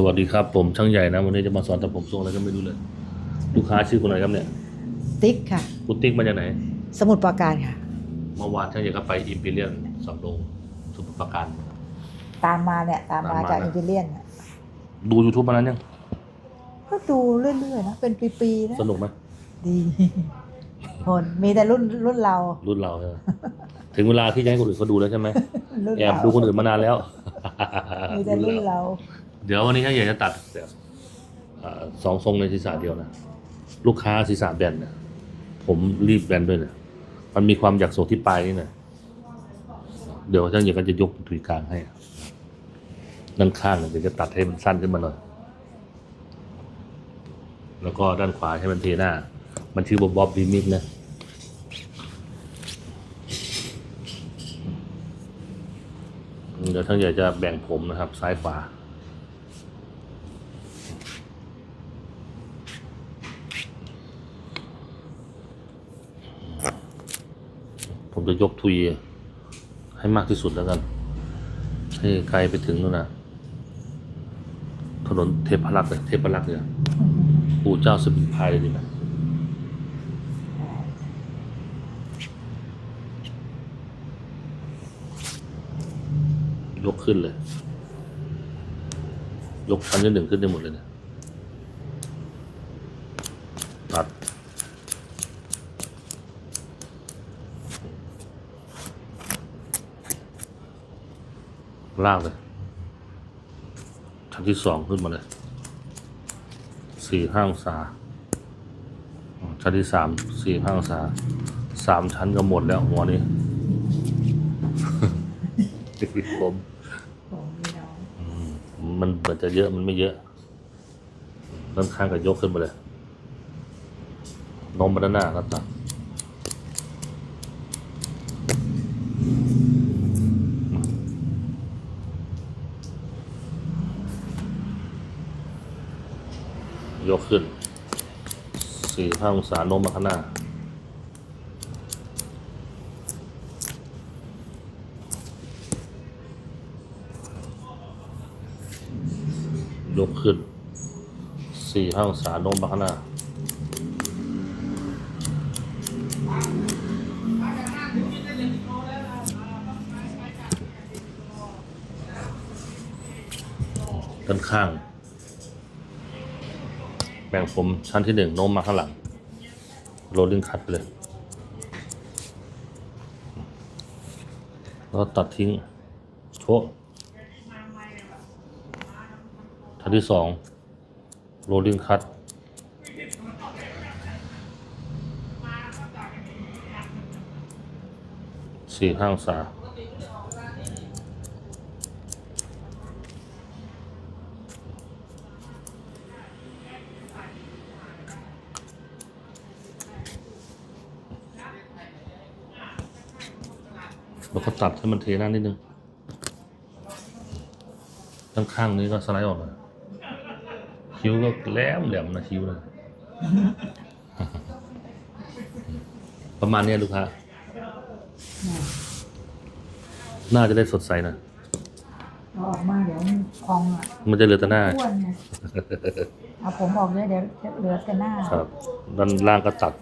สวัสดีครับ ผมช่างใหญ่นะ วันนี้จะมาสอนตัดผมทรงอะไรก็ไม่รู้เลย ลูกค้าชื่อคนไหนครับเนี่ยติ๊กค่ะคุณติ๊กมาจากไหน สมุดปราการค่ะ เมื่อวานช่างใหญ่ก็ไปอิมพีเรียลสำโรงสมุทรปราการ ตามมาเนี่ยตามมาตามมาจากนะ อินเทเลียนน่ะดู YouTube มานั้นยัง ก็ดูเรื่อยๆนะเป็นปีๆนะสนุกไหมดีคนมีแต่รุ่นรุ่นเรารุ่นเราใช่ไหมถึงเวลาที่จะให้คนอื่นเขาดูแล้วใช่ไหมรุ่นแอบเราดูคนอื่นมานานแล้ว มีแต่รุ่นเรา เดี๋ยววันนี้ช่างใหญ่จะตัดแบบสองทรงในศีรษะเดียวนะ ลูกค้าศีรษะแบนเนี่ยผมรีบแบนด้วยเนี่ยมันมีความอยากโศกที่ปลายนี่นะเดี๋ยวช่างใหญ่ก็จะยกถุยกลางให้ด้านข้างเนี่ยเดี๋ยวจะตัดให้มันสั้นขึ้นมาหน่อย แล้วก็ด้านขวาให้มันเทหน้า มันชื่อว่าบ๊อบบีมิกนะเดี๋ยวท่านใหญ่จะแบ่งผมนะครับ ซ้ายขวา จะยกทุยให้มากที่สุดแล้วกัน ให้ไกลไปถึงนู่นนะถนนเทพรักษ์เลยเทพรักษ์เลยปู่เจ้าสมิงพายเลยดีไหมยกขึ้นเลย ยกชั้นที่หนึ่งขึ้นได้หมดเลยเนี่ย ลากเลยชั้นที่สองขึ้นมาเลยสี่ห้าองศาชั้นที่สามสี่ห้าองศาสามชั้นก็หมดแล้วหัวนี้ผมผมมันเหมือนจะเยอะมันไม่เยอะด้านข้างก็ยกขึ้นมาเลย นมมาด้านหน้าแล้วตัด ยกขึ้นสี่ห้าองศาโน้มมาข้างหน้า ยกขึ้นสี่ห้าองศาโน้มมาข้างหน้า ด้านข้าง แบ่งผมชั้นที่หนึ่งโน้มมาข้างหลังโรลลิ่งคัดไปเลย แล้วตัดทิ้งโชะท่านที่สองโรลลิ่งคัดสี่ห้าองศา แล้วก็ตัดให้มันเทหน้านิดนึงข้างข้างๆนี้ก็สไลด์ออกเลยคิ้วก็แหลมแหลมนะคิ้วนะประมาณเนี้ยลูกค้าน่าจะได้สดใสนะเอาออกมาเดี๋ยวมันพองอะมันจะเหลือแต่หน้า อ้วนไงเอาผมออกเลยเดี๋ยวเหลือแต่หน้า ครับด้านล่างก็ตัด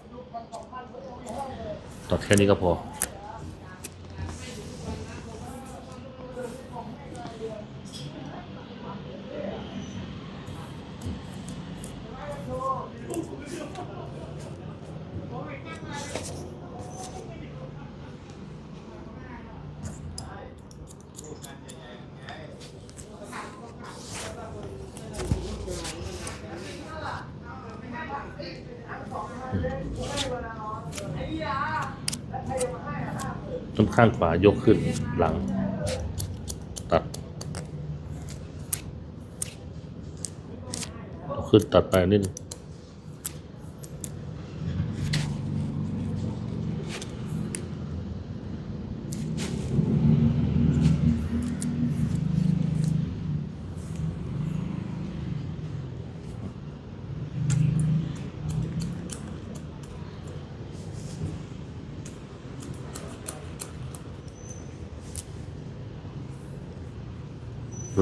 ตัดแค่นี้ก็พอางขวายกขึ้นหลัง ตัด ขึ้นตัดไปนิดนึง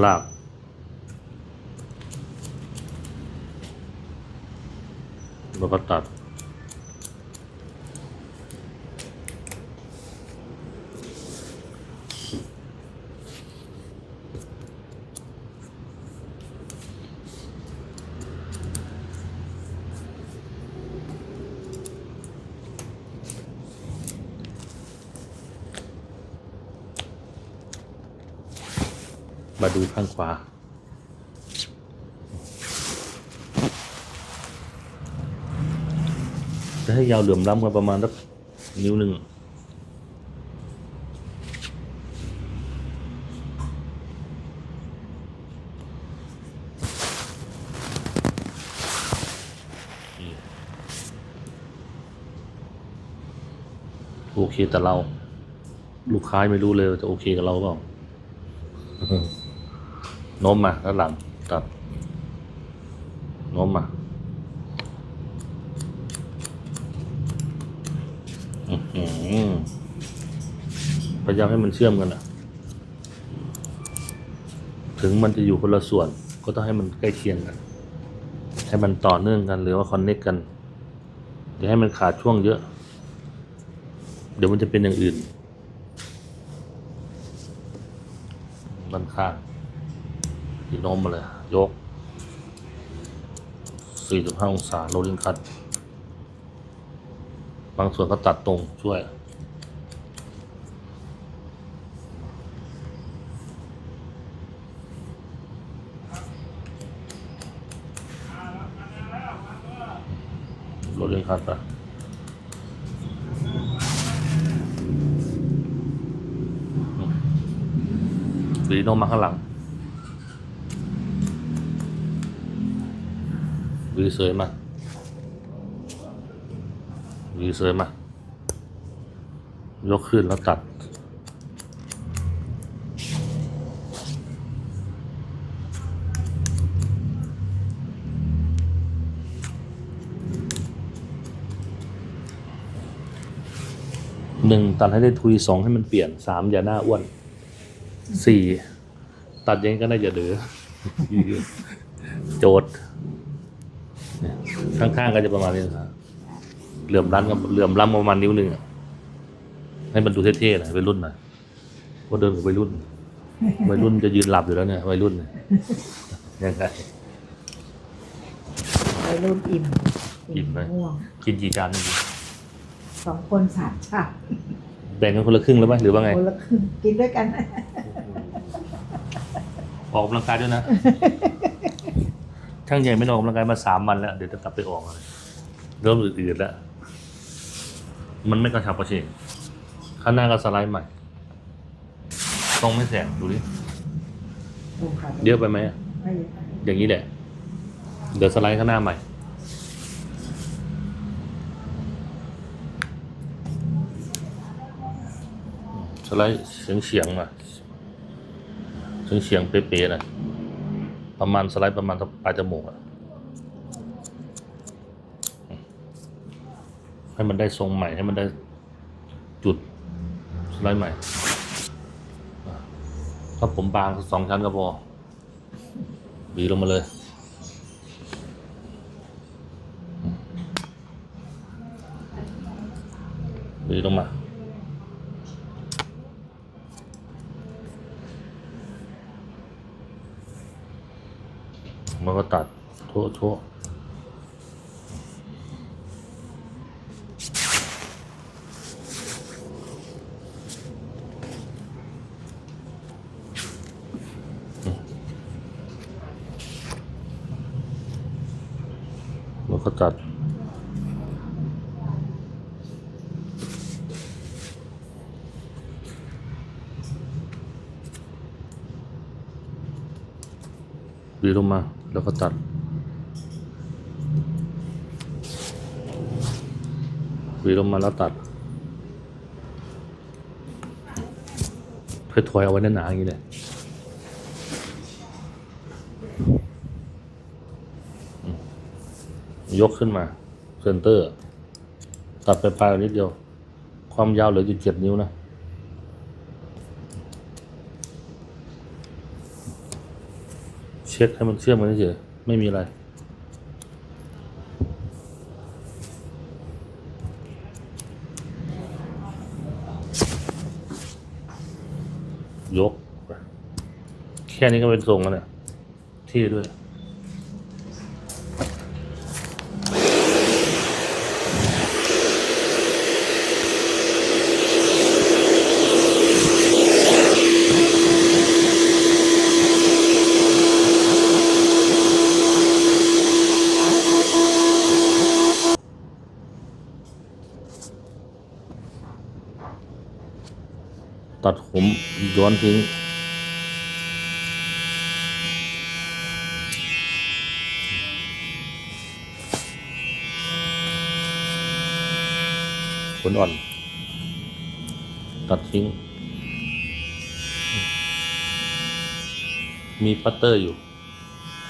ลาก แล้วก็ตัด มาดูข้างขวา จะให้ยาวเหลื่อมล้ำกันประมาณสักนิ้วหนึ่งโอเคแต่เรา ลูกค้าไม่รู้เลยว่าจะโอเคกับเราเปล่า โน้มมาด้านหลังตัดโน้มมาพยายามให้มันเชื่อมกันอะถึงมันจะอยู่คนละส่วน ก็ต้องให้มันใกล้เคียงกัน ให้มันต่อเนื่องกันหรือว่าคอนเน็กกันอย่าให้มันขาดช่วงเยอะ เดี๋ยวมันจะเป็นอย่างอื่นด้านข้าง อีกโน้มมาเลย ยก 45 องศาโรลลิงคัตบางส่วนก็ตัดตรงช่วย โรลลิงคัตปะหรือโน้มมาข้างหลัง วีเสยมาหวีเสยมายกขึ้นแล้วตัด หนึ่งตัดให้ได้ทุยสองให้มันเปลี่ยนสามอย่าหน้าอ้วนสี่ตัดยังก็น่าจะเดือโจทย์ ข้างๆก็จะประมาณนี้นะครับเหลื่อมล้ำกับเหลื่อมล้ำประมาณนิ้วหนึ่งอะให้มันดูเท่ๆหน่อยวัยรุ่นหน่อยว่าะเดินกับวัยรุ่นวัยรุ่นจะยืนหลับอยู่แล้วเนี่ยวัยรุ่นเนี่ยยังไงไปรุ่นอิ่มอิ่มไหมง่วงกินกี่จานนี่สองคนสามชาติแบ่งกันคนละครึ่งแล้วไหมหรือว่าไงคนละครึ่งกินด้วยกันออกกำลังกายด้วยนะ ช่างใหญ่ไม่ได้ออกกำลังกายมาสามวันแล้ว เดี๋ยวจะกลับไปออกเลยเริ่มอืดๆแล้ว มันไม่กระชับกระเฉงข้างหน้าก็สไลด์ใหม่ต้องไม่แสงดูดิเยอะไปไหมอะไม่เยอะอย่างนี้แหละ เดี๋ยวสไลด์ข้างหน้าใหม่ สไลด์เฉียงเฉียงๆมาเฉียงเฉียงๆเป๊ะๆนะ ประมาณสไลด์ประมาณปลายจมูกอะให้มันได้ทรงใหม่ให้มันได้จุดสไลด์ใหม่ ถ้าผมบางสองชั้นก็พอบีลงมาเลยบีลงมา มันก็ตัดทั่วทั่วมันก็ตัดบีลงมา แล้วก็ตัดบีลงมาแล้วตัดค่อยถอยเอาไว้หนาๆอย่างนี้เลยยกขึ้นมาเซนเตอร์ ตัดไปปลายๆนิดเดียว ความยาวเหลืออยู่เจ็ดนิ้วนะ เช็คให้มันเชื่อมกันเฉยไม่มีอะไร ยก แค่นี้ก็เป็นทรงแล้วเนี่ยที่ด้วย ย้อนทิ้งขนอ่อน ตัดทิ้ง มีปัตเตอร์อยู่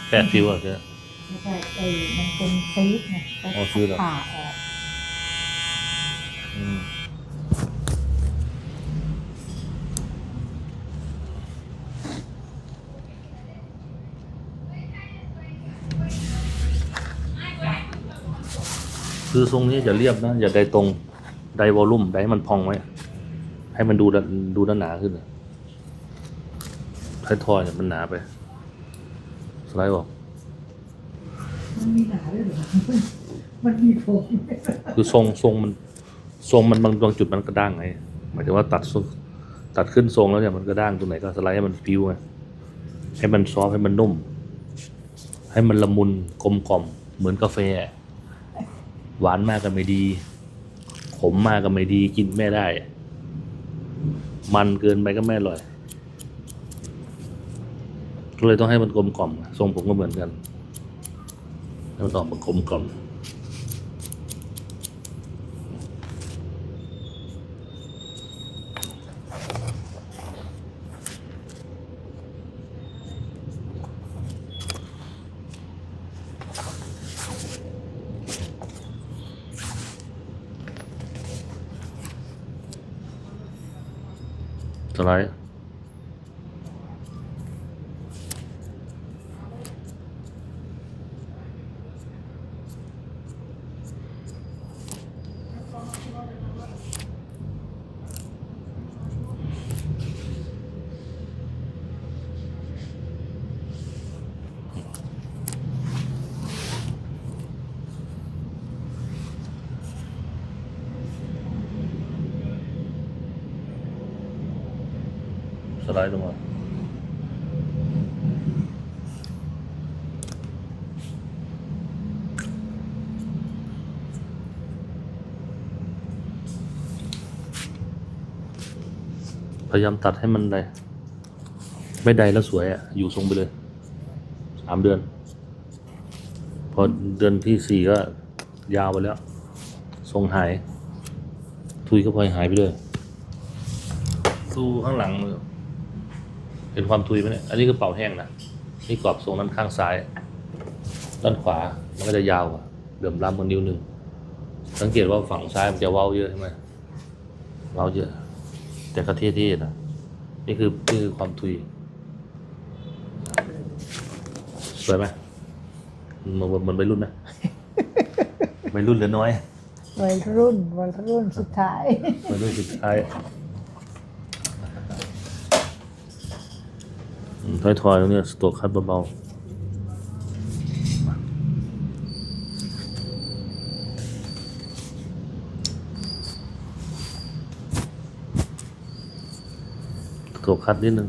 แปดฟิวอะเจ๊ไหม่ใช่ไอ้มันเป็นซีดไงอ๋อซีดเหรอ ผ่าอออม คือทรงนี้อย่าเรียบนะ อย่าได้ตรงไดวอลลุ่มไดให้มันพองไว้ ให้มันดูดดูด้านหนาขึ้นอะท้ายทอยเนี่ยมันหนาไป สไลด์บอกมันมีหนาด้วยเหรอมันมีผมคือทรงทรงมันทรงมันบางบางจุดมันกระด้างไงหมายถึงว่าตัดทรงตัดขึ้นทรงแล้วเนี่ยมันกระด้างตรงไหนก็สไลด์ให้มันฟิวไงให้มันซอฟต์ให้มันนุ่ม ให้มันละมุนกลมกล่อมเหมือนกาแฟอะ หวานมากก็ไม่ดี ขมมากก็ไม่ดีกินไม่ได้ มันเกินไปก็ไม่อร่อยก็เลยต้องให้มันกลมกล่อมทรงผมก็เหมือนกัน ให้มันออกมากลมกล่อม ส ไลด์ลงมาพยายามตัดให้มันได้ไม่ได้แล้วสวยอะ อยู่ทรงไปเลยสามเดือน พอเดือนที่สี่ก็ยาวไปแล้ว ทรงหาย ทุยก็พลอยหายไปด้วยสู้ข้างหลังมือ เห็นความทุยไหมเนี่ย อันนี้คือเป่าแห้งนะ นี่กรอบทรงนั้นข้างซ้าย ด้านขวา มันก็จะยาวกว่าเดิมล้ำกันนิ้วหนึ่ง สังเกตว่าฝั่งซ้ายมันจะเว้าเยอะใช่ไหมเว้าเยอะ แต่ก็เท่ๆนะ นี่คือนี่คือความทุย สวยไหมมันมันมันไปรุ่นไหมไปรุ่นหรือน้อยวัยรุ่นวัยรุ่นสุดท้ายมาด้วยสุดท้าย อืมถอยๆตรงเนี้ยสโตกคัดเบาๆสโตกคัดนิดนึง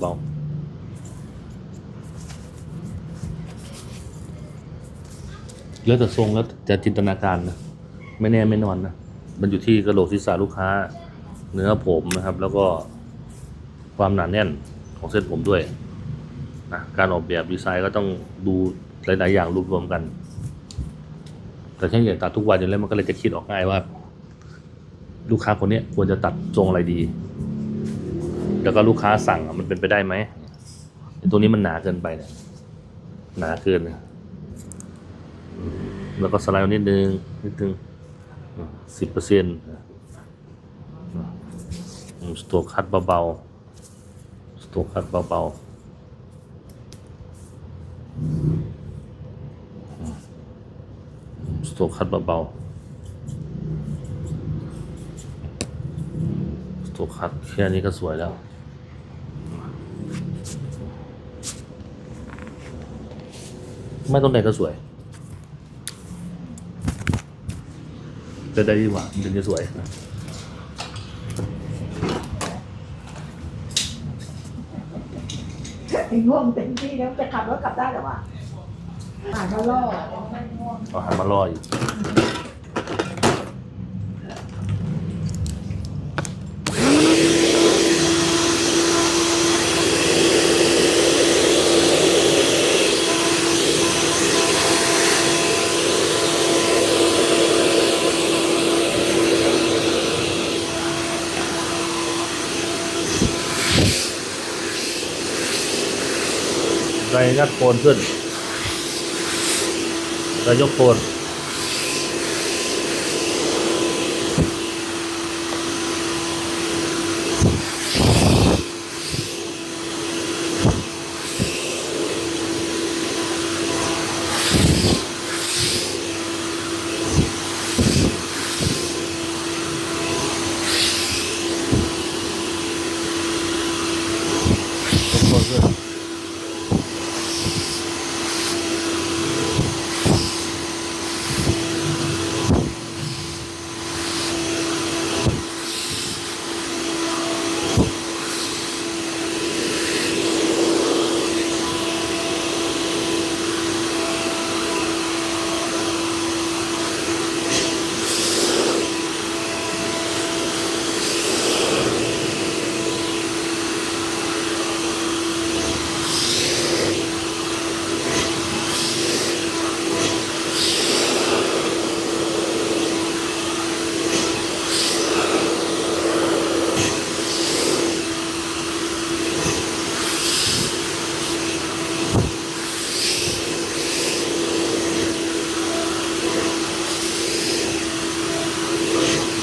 เบาๆแล้วแต่ทรงแล้วจะจินตนาการนะ ไม่แน่ไม่นอนนะ มันอยู่ที่กระโหลกศีรษะลูกค้า เนื้อผมนะครับ แล้วก็ความหนาแน่นของเส้นผมด้วย นะการออกแบบดีไซน์ก็ต้องดูหลาย ๆ อย่างรวบรวมกัน แต่ช่างใหญ่ตัดทุกวันอยู่แล้วมันก็เลยจะคิดออกง่ายว่า ลูกค้าคนนี้ควรจะตัดทรงอะไรดี แล้วก็ลูกค้าสั่งมันเป็นไปได้ไหมตัวนี้มันหนาเกินไปเนี่ยหนาเกินนะแล้วก็สไลด์นิดนึงนิดนึงสิบเปอร์เซ็นต์สโตกคัดเบาๆสโตกคัดเบาๆ ตัวคัดเบาๆตัวคัดแค่นี้ก็สวยแล้วไม่ต้องไหนก็สวยจะได้ดีกว่าถึงจะสวยไอ้ง่วงเต็มที่แล้วจะขับรถกลับได้หรือวะ ผ่านมาล่อเอาหันมาล่ออีกไรงัดโคนขึ้น ไร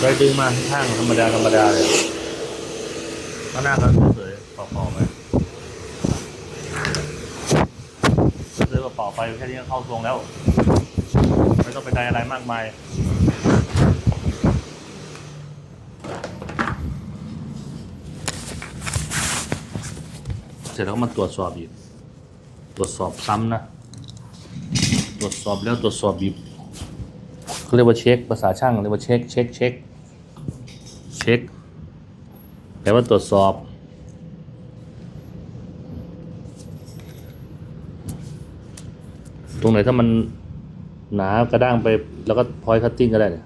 ไปดึงมาข้างธรรมดาธรรมดาเลยข้างหน้าก็สวยๆเป่าๆไปซื้อเป่าๆไปแค่นี้ก็เข้าทรงแล้ว ไม่ต้องไปได้อะไรมากมายเสร็จแล้วก็มาตรวจสอบอีก ตรวจสอบซ้ำนะ ตรวจสอบแล้วตรวจสอบอีกเขาเรียกว่าเช็ค ภาษาช่างเรียกว่าเช็ค เช็ค เช็ค เช็ค แปลว่าตรวจสอบ ตรงไหนถ้ามันหนากระด้างไป แล้วก็พอยคัตติ้งก็ได้เนี่ย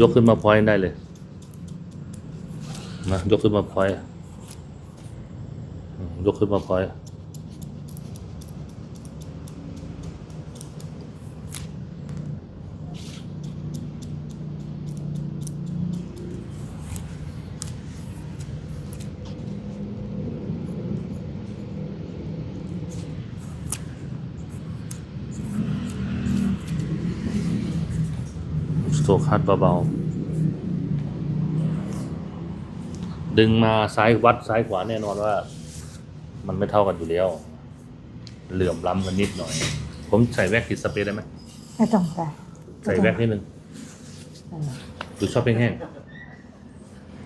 ยกขึ้นมาพอยได้เลยนะยกขึ้นมาพอยยกขึ้นมาพอย ส โตรกคัดเบาๆ ดึงมาซ้ายวัดซ้ายขวาแน่นอนว่า มันไม่เท่ากันอยู่แล้ว เหลื่อมล้ำกันนิดหน่อย ผมใส่แว็กติดสเปรย์ได้ไหมไม่ต้องใส่ใส่แว็กนิดนึงหรือชอบแห้ง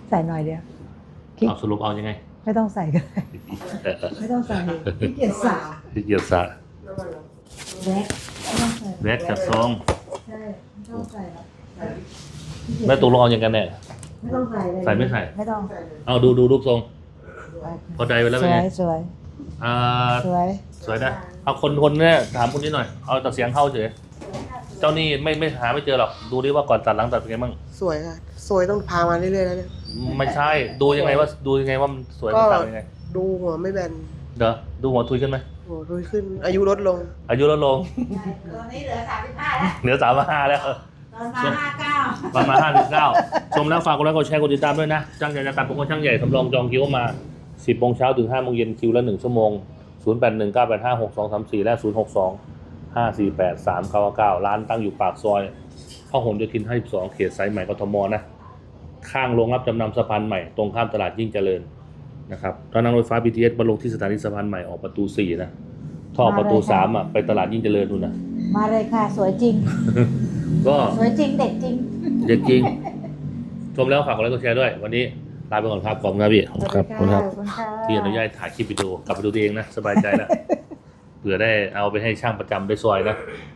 ใส่หน่อยเดียวๆเอาสรุปเอายังไง ไม่ต้องใส่ก็ได้เออเออไม่ต้องใส่ขี้เกียจสาวที่เกียรติศาสตร์แว็กไม่ต้องใส่แว็กกับซองใช่ไม่ต้องใส่หรอก แม่ตกลงเอายังกันแน่ไม่ต้องใส่เลยใส่ไม่ใส่ ไม่ต้องเอาดูดูรูปทรงพอใจไปแล้วสเป็นวไงยสวยอ่าสวยสวยนะเอาคนคนเนี่ยถามคนนี้หน่อยเอาแต่เสียงเข้าเฉยเจ้านี่ไม่ไม่หาไม่เจอหรอกดูดิว่าก่อนตัดหลังตัดเป็นไงบ้างสวยค่ะ สวยต้องพามาเรื่อยๆแล้วเนี่ย ไม่ใช่ ดูยังไงว่าดูยังไงว่ามันสวยก็มันตัดเป็นยังไงดูหัวไม่แบนเดี๋ยวดูหัวทุยขึ้นไหมหัวรุยขึ้น อายุลดลงอายุลดลงตอนนี้เหลือสามสิบห้าแล้วเหลือสามห้าแล้วตอน มาห้าเก้าประมาณห้าสิบเก้าชมแล้วฝากกดไลค์กดแชร์กดติดตามด้วยนะจ้างใหญ่จะตัดผมก็ช่างใหญ่สำรองจองคิวมาสิบโมงเช้าถึงห้าโมงเย็นคิวละหนึ่งชั่วโมงศูนย์แปดหนึ่งเก้าแปดห้าหกสองสามสี่และศูนย์หกสองห้าสี่แปดสามเก้าเก้าร้านตั้งอยู่ปากซอยพหลโยธินห้าสิบสองเขตสายใหม่กทมนะ ข้างโรงรับจำนำสะพานใหม่ตรงข้ามตลาดยิ่งเจริญนะครับตอนนั่งรถไฟฟ้า BTS มาลงที่สถานีสะพานใหม่ออกประตูสี่นะท่อประตูสามอะไปตลาดยิ่งเจริญนู่นนะมาเลยค่ะ สวยจริง ก็สวยจริงเด็กจริง เด็กจริง ชมแล้วฝากกดไลค์กดแชร์ด้วย วันนี้ลาไปก่อนครับขอบคุณครับพี่ขอบคุณครับขอบคุณครับขอบคุณค่ะที่อนุญาตถ่ายคลิปวิดีโอกลับไปดูตัวเองนะ สบายใจแล้วเผื่อได้เอาไปให้ช่างประจำได้ซอยนะค